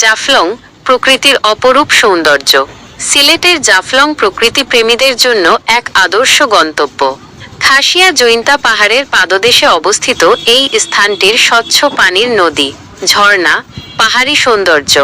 জাফলং প্রকৃতির অপরূপ সৌন্দর্য। সিলেটের জাফলং প্রকৃতি প্রেমীদের জন্য এক আদর্শ গন্তব্য। খাসিয়া জৈন্তা পাহাড়ের পাদদেশে অবস্থিত এই স্থানটির স্বচ্ছ পানির নদী, ঝর্ণা, পাহাড়ি সৌন্দর্য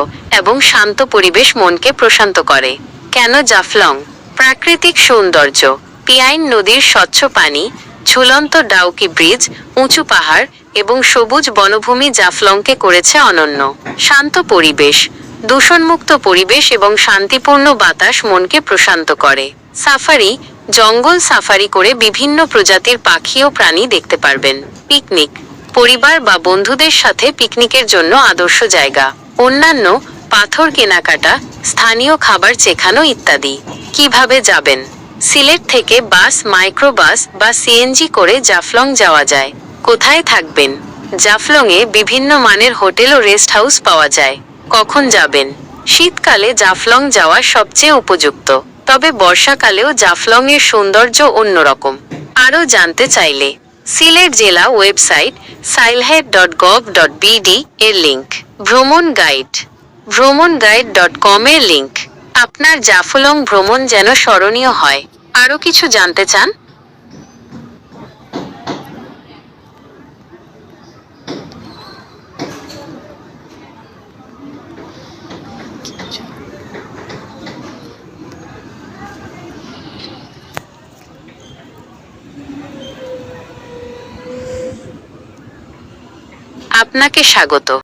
এবং শান্ত পরিবেশ মনকে প্রশান্ত করে। কেন জাফলং? প্রাকৃতিক সৌন্দর্য, পিয়াইন নদীর স্বচ্ছ পানি, ঝুলন্ত ডাউকি ব্রিজ, উঁচু পাহাড় এবং সবুজ বনভূমি জাফলংকে করেছে অনন্য। শান্ত পরিবেশ, দূষণমুক্ত পরিবেশ এবং শান্তিপূর্ণ বাতাস মনকে প্রশান্ত করে। সাফারি, জঙ্গল সাফারি করে বিভিন্ন প্রজাতির পাখি ও প্রাণী দেখতে পারবেন। পিকনিক, পরিবার বা বন্ধুদের সাথে পিকনিকের জন্য আদর্শ জায়গা। অন্যান্য, পাথর কেনাকাটা, স্থানীয় খাবার চেখানো ইত্যাদি। কীভাবে যাবেন? সিলেট থেকে বাস, মাইক্রোবাস বা সিএনজি করে জাফলং যাওয়া যায়। কোথায় থাকবেন? জাফলংয়ে বিভিন্ন মানের হোটেল ও রেস্ট হাউস পাওয়া যায়। কখন যাবেন? শীতকালে জাফলং যাওয়া সবচেয়ে উপযুক্ত। তবে বর্ষাকালেও জাফলং এর সৌন্দর্য অন্যরকম। আরও জানতে চাইলে, সিলেট জেলা website Sylhet dot gov dot BD এর লিঙ্ক ভ্রমণ গাইড। ভ্রমণ গাইড ডট কম এর লিঙ্ক আপনার জাফলং ভ্রমণ যেন স্মরণীয় হয়। আরও কিছু জানতে চান? আপনাকে স্বাগত।